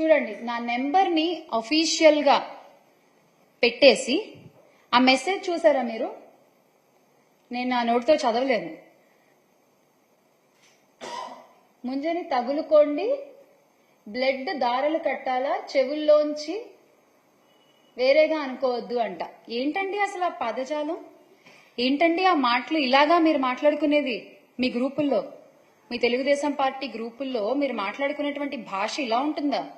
చూడండి నా నెంబర్ని అఫీషియల్గా పెట్టేసి ఆ మెసేజ్ చూసారా మీరు? నేను నా నోటితో చదవలేను. ముంజని తగులుకోండి బ్లడ్ దారలు కట్టాలా చెవుల్లోంచి వేరేగా అనుకోవద్దు అంట. ఏంటండి అసలు ఆ పదజాలం? ఏంటండి ఆ మాటలు? ఇలాగా మీరు మాట్లాడుకునేది మీ గ్రూపుల్లో మీ తెలుగుదేశం పార్టీ గ్రూపుల్లో మీరు మాట్లాడుకునేటువంటి భాష ఇలా ఉంటుందా?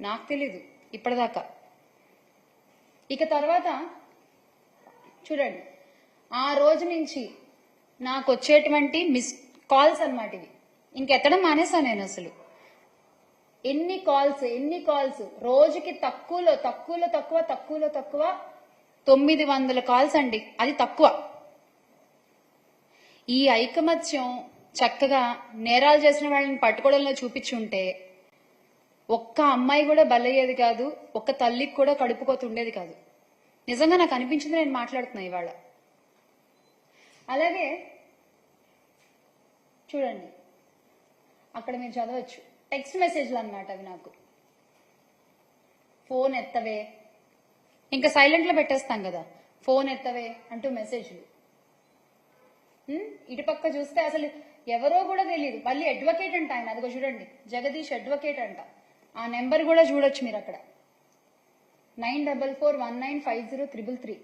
నాకు తెలీదు ఇప్పటిదాకా. ఇక తర్వాత చూడండి ఆ రోజు నుంచి నాకు వచ్చేటువంటి మిస్ కాల్స్ అనమాట ఇవి. ఇంకెత్తడం మానేసా నేను అసలు. ఎన్ని కాల్స్ ఎన్ని కాల్స్ రోజుకి తక్కువలో తక్కువలో తక్కువ తక్కువలో తక్కువ తొమ్మిది వందల కాల్స్ అండి అది తక్కువ. ఈ ఐకమత్యం చక్కగా నేరాలు చేసిన వాళ్ళని పట్టుకోవడంలో చూపించుంటే ఒక్క అమ్మాయి కూడా బలయ్యేది కాదు ఒక్క తల్లికి కూడా కడుపుకోతుండేది కాదు. నిజంగా నాకు అనిపించింది నేను మాట్లాడుతున్నా ఇవాళ. అలాగే చూడండి అక్కడ మీరు చదవచ్చు. టెక్స్ట్ మెసేజ్లు అన్నమాట అవి నాకు. ఫోన్ ఎత్తవే. ఇంకా సైలెంట్లో పెట్టేస్తాం కదా. ఫోన్ ఎత్తవే అంటూ మెసేజ్లు. ఇటుపక్క చూస్తే అసలు ఎవరో కూడా తెలియదు. మళ్ళీ అడ్వకేట్ అంట ఆయన అదిగో చూడండి. జగదీష్ అడ్వకేట్ అంట. ఆ నెంబర్ కూడా చూడొచ్చు మీరు అక్కడ. Nine double four one nine five zero triple three.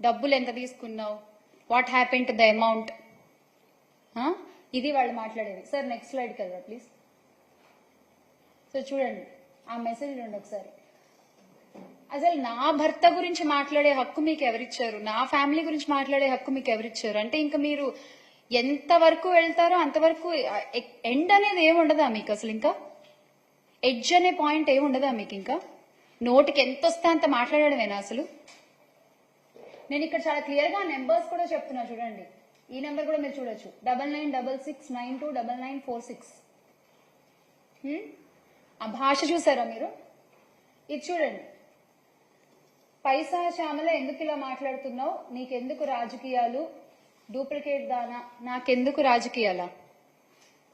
డబ్బులు ఎంత తీసుకున్నావు? What happen to the amount ఇది వాళ్ళు మాట్లాడేది. సార్ నెక్స్ట్ స్లైడ్కి కదా ప్లీజ్ సో చూడండి ఆ మెసేజ్ రెండు ఒకసారి. అసలు నా భర్త గురించి మాట్లాడే హక్కు మీకు ఎవరిచ్చారు? నా ఫ్యామిలీ గురించి మాట్లాడే హక్కు మీకు ఎవరిచ్చారు? అంటే ఇంకా మీరు ఎంత వరకు వెళ్తారో అంతవరకు ఎండ్ అనేది ఏమి ఉండదా మీకు అసలు ఇంకా? ఎడ్జ్ అనే పాయింట్ ఏమి ఉండదా మీకు ఇంకా? నోటికి ఎంత వస్తే అంత మాట్లాడడమేనా అసలు. నేను ఇక్కడ చాలా క్లియర్గా నెంబర్స్ కూడా చెప్తున్నా చూడండి. ఈ నెంబర్ కూడా మీరు చూడొచ్చు. Double nine double six nine two double nine four six. ఆ భాష చూసారా మీరు? ఇది చూడండి. పైసా శ్యామల ఎందుకు ఇలా మాట్లాడుతున్నావు? నీకెందుకు రాజకీయాలు? డూప్లికేట్ దానా? నాకెందుకు రాజకీయాలా?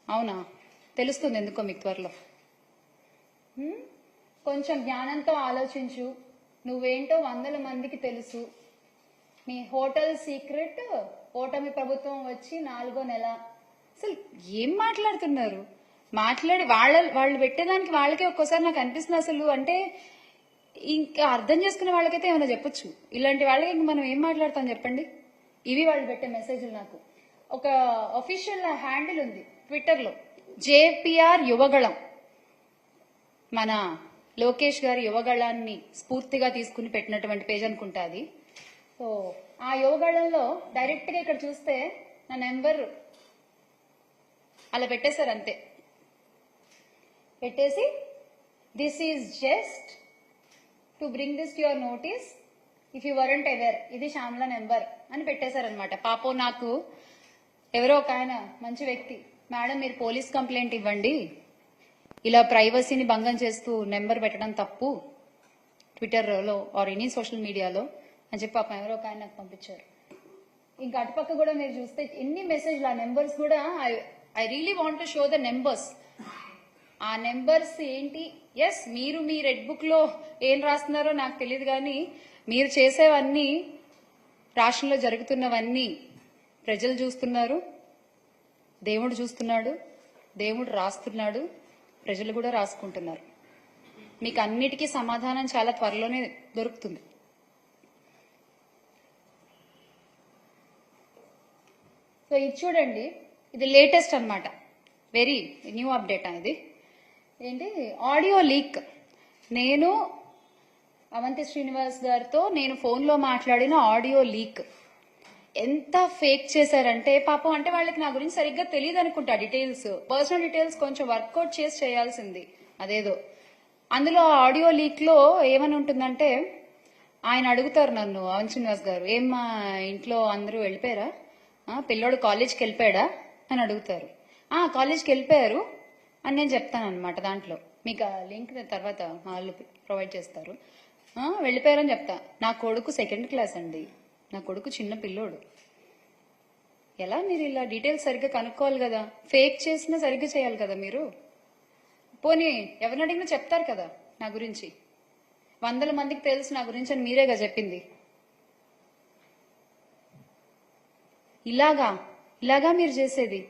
అవునా? తెలుస్తుంది ఎందుకో మీకు త్వరలో. కొంచెం జ్ఞానంతో ఆలోచించు. నువ్వేంటో వందల మందికి తెలుసు. మీ హోటల్ సీక్రెట్ ఓటమి ప్రభుత్వం వచ్చి నాలుగో నెల. అసలు ఏం మాట్లాడుతున్నారు? మాట్లాడి వాళ్ళ వాళ్ళు పెట్టేదానికి వాళ్ళకే ఒక్కోసారి నాకు అనిపిస్తుంది అసలు. అంటే ఇంకా అర్థం చేసుకునే వాళ్ళకైతే ఏమైనా చెప్పొచ్చు. ఇలాంటి వాళ్ళకి మనం ఏం మాట్లాడతాం చెప్పండి? ఇవి వాళ్ళు పెట్టే మెసేజ్లు నాకు. ఒక అఫీషియల్ హ్యాండిల్ ఉంది ట్విట్టర్లో జేపీఆర్ యువగళం. మన లోకేష్ గారి యువగళాన్ని స్ఫూర్తిగా తీసుకుని పెట్టినటువంటి పేజ్ అనుకుంటా అది. సో ఆ యువగళంలో డైరెక్ట్గా ఇక్కడ చూస్తే నా నెంబర్ అలా పెట్టేశారు అంతే. పెట్టేసి this is just to bring this to your notice if you weren't ever ఇది శ్యామల నెంబర్ అని పెట్టేశారనమాట పాపం నాకు ఎవరో ఒక ఆయన మంచి వ్యక్తి మేడం మీరు పోలీస్ కంప్లైంట్ ఇవ్వండి. ఇలా ప్రైవసీని భంగం చేస్తూ నెంబర్ పెట్టడం తప్పు ట్విట్టర్లో ఆర్ ఎనీ సోషల్ మీడియాలో అని చెప్పి పాపం ఎవరో ఒక ఆయన నాకు పంపించారు. ఇంకా అటుపక్క కూడా మీరు చూస్తే ఎన్ని మెసేజ్లు ఆ నెంబర్స్ కూడా I I really want to show the numbers ఆ నెంబర్స్ ఏంటి? ఎస్ మీరు మీ రెడ్ బుక్లో ఏం రాస్తున్నారో నాకు తెలియదు కానీ మీరు చేసేవన్నీ రాష్ట్రంలో జరుగుతున్నవన్నీ ప్రజలు చూస్తున్నారు దేవుడు చూస్తున్నాడు దేవుడు రాస్తున్నాడు. ప్రజలు కూడా రాసుకుంటున్నారు. మీకు అన్నిటికీ సమాధానం చాలా త్వరలోనే దొరుకుతుంది. సో ఇది చూడండి ఇది లేటెస్ట్ అన్నమాట. వెరీ న్యూ అప్డేట్ అనేది. ఏంటి? Audio leak. నేను అవంతి శ్రీనివాస్ గారితో నేను ఫోన్లో మాట్లాడిన ఆడియో లీక్. ఎంత ఫేక్ చేశారంటే పాపం అంటే వాళ్ళకి నా గురించి సరిగ్గా తెలియదు అనుకుంటా డీటెయిల్స్ పర్సనల్ డీటెయిల్స్ కొంచెం వర్కౌట్ చేసి చేయాల్సింది. అదేదో. అందులో ఆ ఆడియో లీక్లో ఏమని ఉంటుందంటే ఆయన అడుగుతారు నన్ను అవన్ శ్రీనివాస్ గారు ఏం మా ఇంట్లో అందరూ వెళ్ళిపోయారా? పిల్లోడు కాలేజ్కి వెళ్ళిపోయాడా? అని అడుగుతారు. ఆ కాలేజ్కి వెళ్ళిపోయారు అని నేను చెప్తాను అనమాట దాంట్లో. మీకు ఆ లింక్ తర్వాత వాళ్ళు ప్రొవైడ్ చేస్తారు. వెళ్ళిపోయారని చెప్తా. నా కొడుకు సెకండ్ క్లాస్ అండి. నా కొడుకు చిన్న పిల్లోడు. ఎలా మీరు ఇలా డీటెయిల్స్ సరిగ్గా కనుక్కోవాలి కదా? ఫేక్ చేసినా సరిగ్గా చేయాలి కదా మీరు? పోనీ ఎవరిని అడిగినా చెప్తారు కదా నా గురించి? వందల మందికి తెలుసు నా గురించి అని మీరేగా చెప్పింది? ఇలాగా? ఇలాగా మీరు చేసేది?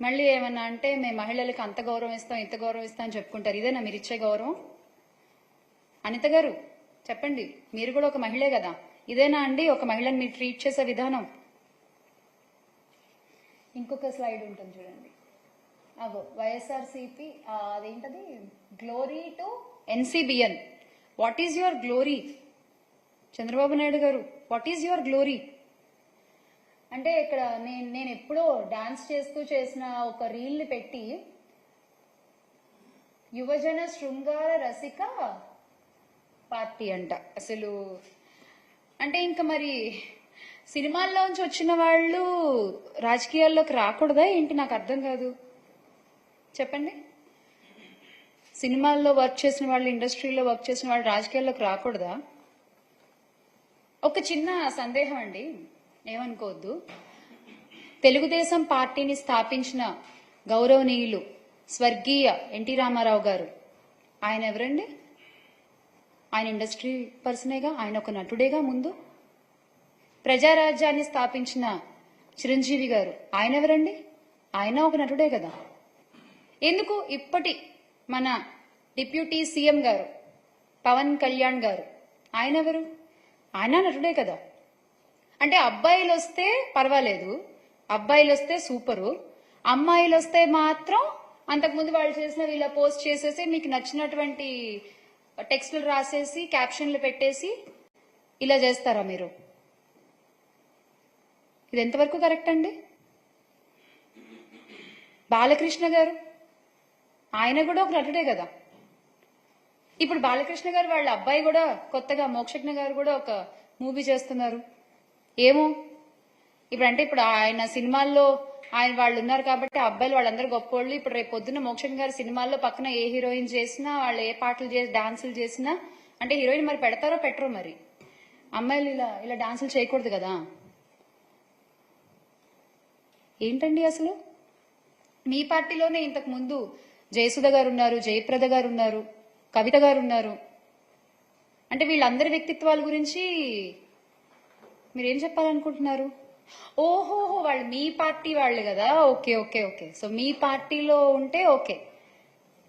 మళ్ళీ ఏమన్నా అంటే మేము మహిళలకు అంత గౌరవం ఇస్తాం ఇంత గౌరవం ఇస్తాం అని చెప్పుకుంటారు. ఇదేనా మీరు ఇచ్చే గౌరవం? అనిత గారు చెప్పండి. మీరు కూడా ఒక మహిళే కదా. ఇదేనా అండి? ఒక మహిళని మీరు ట్రీట్ చేసే విధానం. ఇంకొక స్లైడ్ ఉంటుంది చూడండి. అగో వైఎస్ఆర్సిపి అదేంటది? Glory to NCBN what is your glory Chandrababu Naidu garu what is your glory అంటే ఇక్కడ నేను నేను ఎప్పుడో డాన్స్ చేస్తూ చేసిన ఒక రీల్ని పెట్టి యువజన శృంగార రసిక పార్టీ అంట. అసలు అంటే ఇంకా మరి సినిమాల్లోంచి వచ్చిన వాళ్ళు రాజకీయాల్లోకి రాకూడదా ఏంటి? నాకు అర్థం కాదు. చెప్పండి. సినిమాల్లో వర్క్ చేసిన వాళ్ళు ఇండస్ట్రీలో వర్క్ చేసిన వాళ్ళు రాజకీయాల్లోకి రాకూడదా? ఒక చిన్న సందేహం అండి. ఏమనుకోవద్దు. తెలుగుదేశం పార్టీని స్థాపించిన గౌరవనీయులు స్వర్గీయ ఎన్టీ రామారావు గారు. ఆయన ఎవరండి? ఆయన ఇండస్ట్రీ పర్సనేగా ఆయన ఒక నటుడేగా ముందు. ప్రజారాజ్యాన్ని స్థాపించిన చిరంజీవి గారు. ఆయన ఎవరండి? ఆయన ఒక నటుడే కదా. ఎందుకు ఇప్పటి మన డిప్యూటీ సీఎం గారు పవన్ కళ్యాణ్ గారు ఆయన ఎవరు? ఆయన నటుడే కదా. అంటే అబ్బాయిలు వస్తే పర్వాలేదు అబ్బాయిలు వస్తే సూపరు అమ్మాయిలు వస్తే మాత్రం అంతకుముందు వాళ్ళు చేసిన ఇలా పోస్ట్ చేసేసి మీకు నచ్చినటువంటి టెక్స్ట్లు రాసేసి క్యాప్షన్లు పెట్టేసి ఇలా చేస్తారా మీరు? ఇది ఎంతవరకు కరెక్ట్ అండి? బాలకృష్ణ గారు? ఆయన కూడా ఒక నటుడే కదా. ఇప్పుడు బాలకృష్ణ గారు వాళ్ళ అబ్బాయి కూడా కొత్తగా మోక్షజ్ఞ గారు కూడా ఒక మూవీ చేస్తున్నారు. ఏమో? ఇప్పుడు అంటే ఇప్పుడు ఆయన సినిమాల్లో ఆయన వాళ్ళు ఉన్నారు కాబట్టి ఆ అబ్బాయిలు వాళ్ళందరూ గొప్పోళ్ళు. ఇప్పుడు రేపు పొద్దున్న మోక్షన్ గారి సినిమాల్లో పక్కన ఏ హీరోయిన్ చేసినా వాళ్ళు ఏ పాటలు చేసి డాన్సులు చేసినా అంటే హీరోయిన్ మరి పెడతారో పెట్టరో మరి? అమ్మాయిలు ఇలా ఇలా డాన్సులు చేయకూడదు కదా? ఏంటండి అసలు? మీ పార్టీలోనే ఇంతకు ముందు జయసుధ గారు ఉన్నారు జయప్రద గారు ఉన్నారు కవిత గారు ఉన్నారు. అంటే వీళ్ళందరి వ్యక్తిత్వాల గురించి మీరేం చెప్పాలనుకుంటున్నారు? ఓహోహో వాళ్ళు మీ పార్టీ వాళ్ళు కదా. Okay okay okay. సో మీ పార్టీలో ఉంటే ఓకే.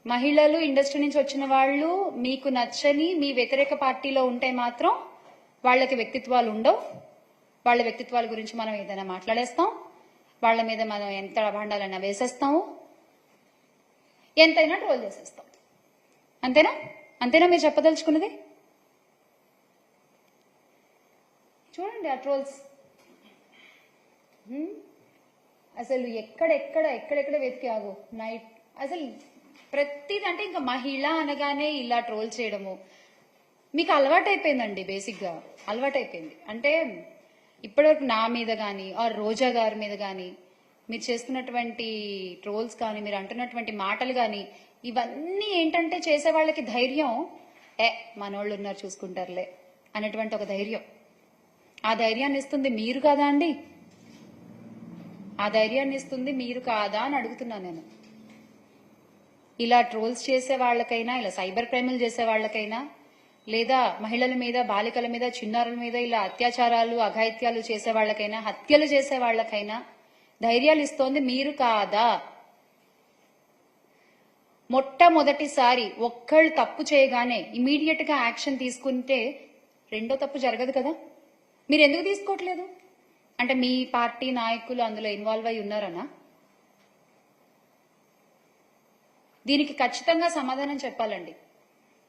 మహిళలు ఇండస్ట్రీ నుంచి వచ్చిన వాళ్ళు మీకు నచ్చని మీ వ్యతిరేక పార్టీలో ఉంటే మాత్రం వాళ్ళకి వ్యక్తిత్వాలు ఉండవు. వాళ్ళ వ్యక్తిత్వాల గురించి మనం ఏదైనా మాట్లాడేస్తాం. వాళ్ళ మీద మనం ఎంత అభాండాలన్నా వేసేస్తాము. ఎంతైనా ట్రోల్ చేసేస్తాం. అంతేనా? అంతేనా మీరు చెప్పదలుచుకున్నది? చూడండి ఆ ట్రోల్స్. అసలు ఎక్కడెక్కడ ఎక్కడెక్కడ వెతికి ఆగు? నైట్. అసలు ప్రతిది అంటే ఇంకా మహిళ అనగానే ఇలా ట్రోల్ చేయడము. మీకు అలవాటైపోయిందండి బేసిక్గా. అలవాటైపోయింది. అంటే ఇప్పటివరకు నా మీద కానీ ఆర్ రోజా గారి మీద కానీ మీరు చేస్తున్నటువంటి ట్రోల్స్ కానీ మీరు అంటున్నటువంటి మాటలు కానీ ఇవన్నీ ఏంటంటే చేసే వాళ్ళకి ధైర్యం. ఏ మనోళ్ళు ఉన్నారు చూసుకుంటారులే అనేటువంటి ఒక ధైర్యం. ఆ ధైర్యాన్ని ఇస్తుంది మీరు కదా అండి. ఆ ధైర్యాన్ని ఇస్తుంది మీరు కాదా అని అడుగుతున్నాను నేను. ఇలా ట్రోల్స్ చేసే వాళ్ళకైనా ఇలా సైబర్ క్రైములు చేసే వాళ్ళకైనా లేదా మహిళల మీద బాలికల మీద చిన్నారుల మీద ఇలా అత్యాచారాలు అఘాయిత్యాలు చేసే వాళ్ళకైనా హత్యలు చేసే వాళ్ళకైనా ధైర్యాలు ఇస్తోంది మీరు కాదా? మొట్టమొదటిసారి ఒక్కళ్ళు తప్పు చేయగానే ఇమీడియట్గా యాక్షన్ తీసుకుంటే రెండో తప్పు జరగదు కదా? మీరు ఎందుకు తీసుకోవట్లేదు? అంటే మీ పార్టీ నాయకులు అందులో ఇన్వాల్వ్ అయి ఉన్నారనా? దీనికి ఖచ్చితంగా సమాధానం చెప్పాలండి.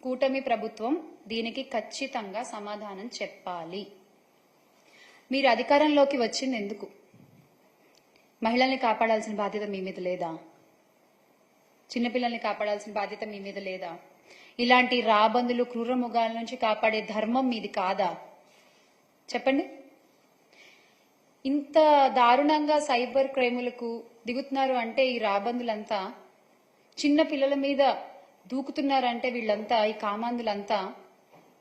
కూటమి ప్రభుత్వం దీనికి ఖచ్చితంగా సమాధానం చెప్పాలి. మీరు అధికారంలోకి వచ్చింది ఎందుకు? మహిళల్ని కాపాడాల్సిన బాధ్యత మీ మీద లేదా? చిన్నపిల్లల్ని కాపాడాల్సిన బాధ్యత మీ మీద లేదా? ఇలాంటి రాబందులు క్రూరముగాల నుంచి కాపాడే ధర్మం మీది కాదా? చెప్పండి. ఇంత దారుణంగా సైబర్ క్రైములకు దిగుతున్నారు అంటే ఈ రాబందులంతా చిన్న పిల్లల మీద దూకుతున్నారంటే వీళ్ళంతా ఈ కామాందులంతా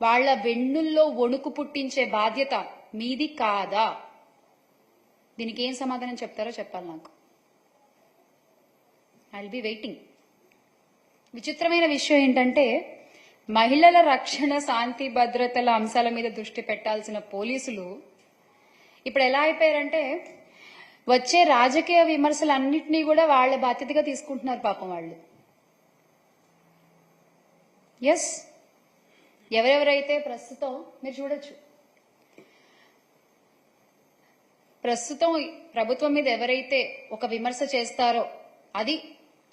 వాళ్ళ వెన్నుల్లో వణుకు పుట్టించే బాధ్యత మీది కాదా? దీనికి ఏం సమాధానం చెప్తారో చెప్పాలి నాకు. ఐ బి వెయిటింగ్ విచిత్రమైన విషయం ఏంటంటే మహిళల రక్షణ శాంతి భద్రతల అంశాల మీద దృష్టి పెట్టాల్సిన పోలీసులు ఇప్పుడు ఎలా అయిపోయారంటే వచ్చే రాజకీయ విమర్శలన్నింటినీ కూడా వాళ్ళ బాధ్యతగా తీసుకుంటున్నారు పాపం వాళ్ళు. ఎస్ ఎవరెవరైతే ప్రస్తుతం మీరు చూడొచ్చు. ప్రస్తుతం ప్రభుత్వం మీద ఎవరైతే ఒక విమర్శ చేస్తారో అది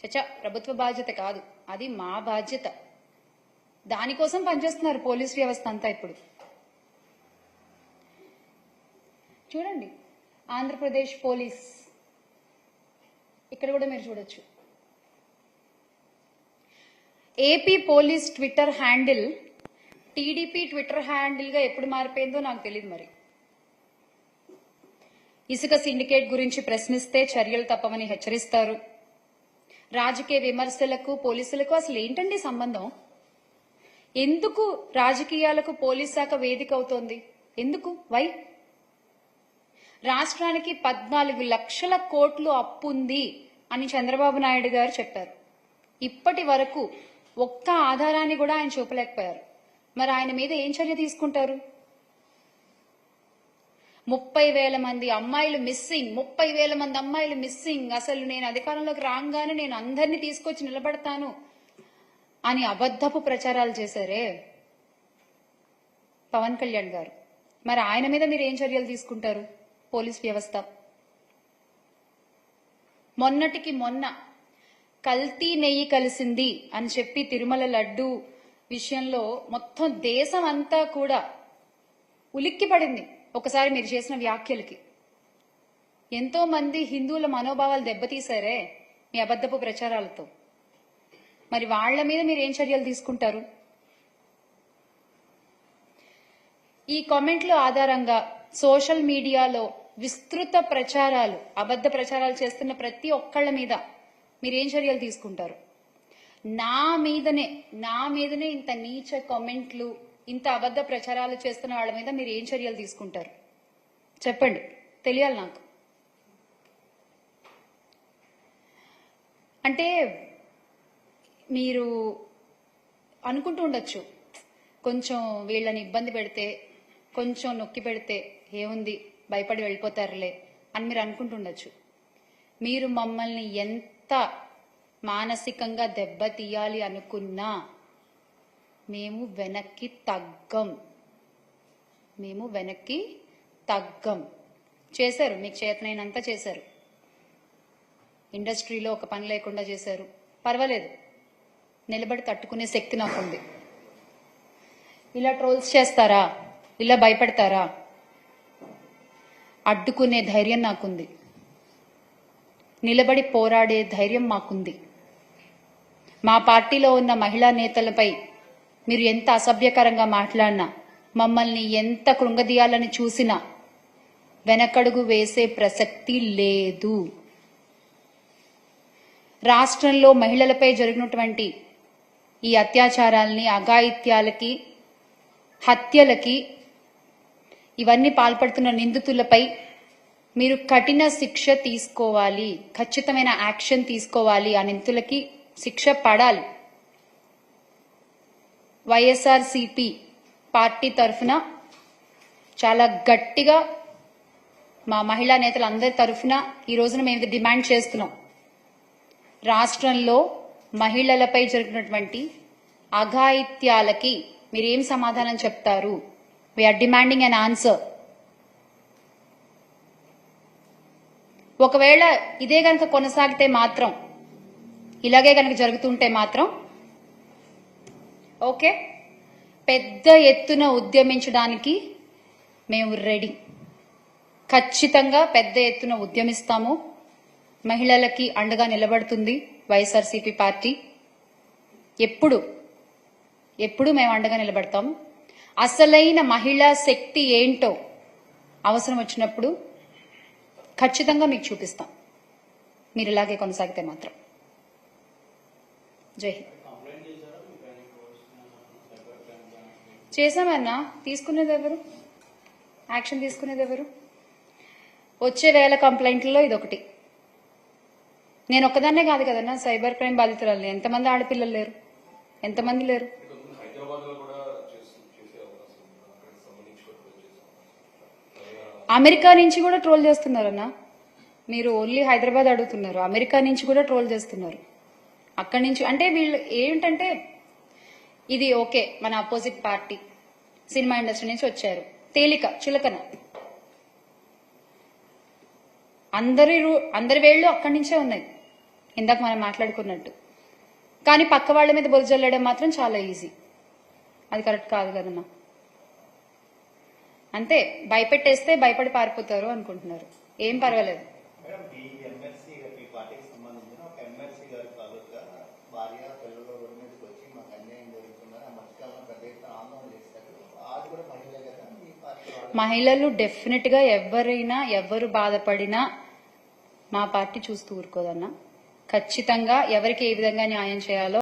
చచ్చా ప్రభుత్వ బాధ్యత కాదు. అది మా బాధ్యత. దానికోసం పనిచేస్తున్నారు పోలీస్ వ్యవస్థ అంతా ఇప్పుడు. చూడండి. ఆంధ్రప్రదేశ్ పోలీస్. ఇక్కడ కూడా మీరు చూడొచ్చు. AP police Twitter handle TDP Twitter హ్యాండిల్గా ఎప్పుడు మారిపోయిందో నాకు తెలియదు మరి. ఇసుక సిండికేట్ గురించి ప్రశ్నిస్తే చర్యలు తప్పవని హెచ్చరిస్తారు. రాజకీయ విమర్శలకు పోలీసులకు అసలు ఏంటండి సంబంధం? ఎందుకు రాజకీయాలకు పోలీస్ శాఖ వేదిక అవుతోంది? ఎందుకు? వై రాష్ట్రానికి పద్నాలుగు లక్షల కోట్లు అప్పు ఉంది అని చంద్రబాబు నాయుడు గారు చెప్పారు. ఇప్పటి వరకు ఒక్క ఆధారాన్ని కూడా ఆయన చూపలేకపోయారు. మరి ఆయన మీద ఏం చర్య తీసుకుంటారు? ముప్పై వేల మంది అమ్మాయిలు మిస్సింగ్ ముప్పై వేల మంది అమ్మాయిలు మిస్సింగ్. అసలు నేను అధికారంలోకి రాగానే నేను అందరినీ తీసుకొచ్చి నిలబడతాను అని అబద్ధపు ప్రచారాలు చేశారే పవన్ కళ్యాణ్ గారు. మరి ఆయన మీద మీరు ఏం చర్యలు తీసుకుంటారు? పోలీస్ వ్యవస్థ. మొన్నటికి మొన్న కల్తీ నెయ్యి కలిసింది అని చెప్పి తిరుమల లడ్డు విషయంలో మొత్తం దేశం అంతా కూడా ఉలిక్కి పడింది ఒకసారి మీరు చేసిన వ్యాఖ్యలకి. ఎంతో మంది హిందువుల మనోభావాలు దెబ్బతీశారే మీ అబద్ధపు ప్రచారాలతో. మరి వాళ్ళ మీద మీరు ఏం చర్యలు తీసుకుంటారు? ఈ కామెంట్ల ఆధారంగా సోషల్ మీడియాలో విస్తృత ప్రచారాలు అబద్ధ ప్రచారాలు చేస్తున్న ప్రతి ఒక్కళ్ళ మీద మీరేం చర్యలు తీసుకుంటారు? నా మీదనే నా మీదనే ఇంత నీచ కామెంట్లు ఇంత అబద్ధ ప్రచారాలు చేస్తున్న వాళ్ళ మీద మీరు ఏం చర్యలు తీసుకుంటారు? చెప్పండి. తెలియాలి నాకు. అంటే మీరు అనుకుంటూ ఉండొచ్చు. కొంచెం వీళ్ళని ఇబ్బంది పెడితే కొంచెం నొక్కి పెడితే ఏముంది? భయపడి వెళ్ళిపోతారులే అని మీరు అనుకుంటుండొచ్చు. మీరు మమ్మల్ని ఎంత మానసికంగా దెబ్బతీయాలి అనుకున్నా మేము వెనక్కి తగ్గం. మేము వెనక్కి తగ్గం. చేశారు మీకు చేతనైనంత చేశారు. ఇండస్ట్రీలో ఒక పని లేకుండా చేశారు. పర్వాలేదు. నిలబడి తట్టుకునే శక్తి నాకుంది. ఇలా ట్రోల్స్ చేస్తారా? ఇలా భయపెడతారా? అడ్డుకునే ధైర్యం నాకుంది. నిలబడి పోరాడే ధైర్యం మాకుంది. మా పార్టీలో ఉన్న మహిళా నేతలపై మీరు ఎంత అసభ్యకరంగా మాట్లాడినా మమ్మల్ని ఎంత కృంగదీయాలని చూసినా వెనకడుగు వేసే ప్రసక్తి లేదు. రాష్ట్రంలో మహిళలపై జరిగినటువంటి ఈ అత్యాచారాల్ని అఘాయిత్యాలకి హత్యలకి ఇవన్నీ పాల్పడుతున్న నిందితులపై మీరు కఠిన శిక్ష తీసుకోవాలి ఖచ్చితమైన యాక్షన్ తీసుకోవాలి ఆ నిందితులకి శిక్ష పడాలి. వైఎస్ఆర్సిపి పార్టీ తరఫున చాలా గట్టిగా మా మహిళా నేతలు అందరి తరఫున ఈ రోజున మేము ఇది డిమాండ్ చేస్తున్నాం. రాష్ట్రంలో మహిళలపై జరిగినటువంటి అఘాయిత్యాలకి మీరేం సమాధానం చెప్తారు? వీఆర్ డిమాండింగ్ అన్ ఆన్సర్ ఒకవేళ ఇదే కనుక కొనసాగితే మాత్రం ఇలాగే కనుక జరుగుతుంటే మాత్రం ఓకే పెద్ద ఎత్తున ఉద్యమించడానికి మేము రెడీ ఖచ్చితంగా పెద్ద ఎత్తున ఉద్యమిస్తాము. మహిళలకి అండగా నిలబడుతుంది వైఎస్ఆర్సీపీ పార్టీ. ఎప్పుడు ఎప్పుడు మేము అండగా నిలబడతాము? అసలైన మహిళా శక్తి ఏంటో అవసరం వచ్చినప్పుడు ఖచ్చితంగా మీకు చూపిస్తాం. మీరు ఇలాగే కొనసాగితే మాత్రం. జై హింద్. చేశామన్నా తీసుకునేది ఎవరు? యాక్షన్ తీసుకునేది ఎవరు? వచ్చే వేల కంప్లైంట్లలో ఇదొకటి. నేను ఒక్కదాన్నే కాదు కదన్నా సైబర్ క్రైమ్ బాధితురాలు ఎంతమంది ఆడపిల్లలు లేరు? ఎంతమంది లేరు హైదరాబాద్లో కూడా చేస్తూ చేసే అవకాశం ఉంది అక్కడికి సంబంధించి కూడా చేసే అవకాశం ఉంది. అమెరికా నుంచి కూడా ట్రోల్ చేస్తున్నారన్నా? మీరు ఓన్లీ హైదరాబాద్ అడుగుతున్నారు. అమెరికా నుంచి కూడా ట్రోల్ చేస్తున్నారు. అక్కడి నుంచి అంటే వీళ్ళు ఏంటంటే ఇది ఓకే మన అపోజిట్ పార్టీ సినిమా ఇండస్ట్రీ నుంచి వచ్చారు. తేలిక చులకన. అందరి రూ- అందరి వేళ్ళు అక్కడి నుంచే ఉన్నాయి. ఇందాక మనం మాట్లాడుకున్నట్టు. కానీ పక్క వాళ్ళ మీద బొజ్జల్లడం మాత్రం చాలా ఈజీ. అది కరెక్ట్ కాదు కదన్నా? అంతే భయపెట్టేస్తే భయపడి పారిపోతారు అనుకుంటున్నారు. ఏం పర్వాలేదు. మహిళలు డెఫినెట్గా ఎవరైనా ఎవరు బాధపడినా మా పార్టీ చూస్తూ ఊరుకోదన్నా. ఖచ్చితంగా ఎవరికి ఏ విధంగా న్యాయం చేయాలో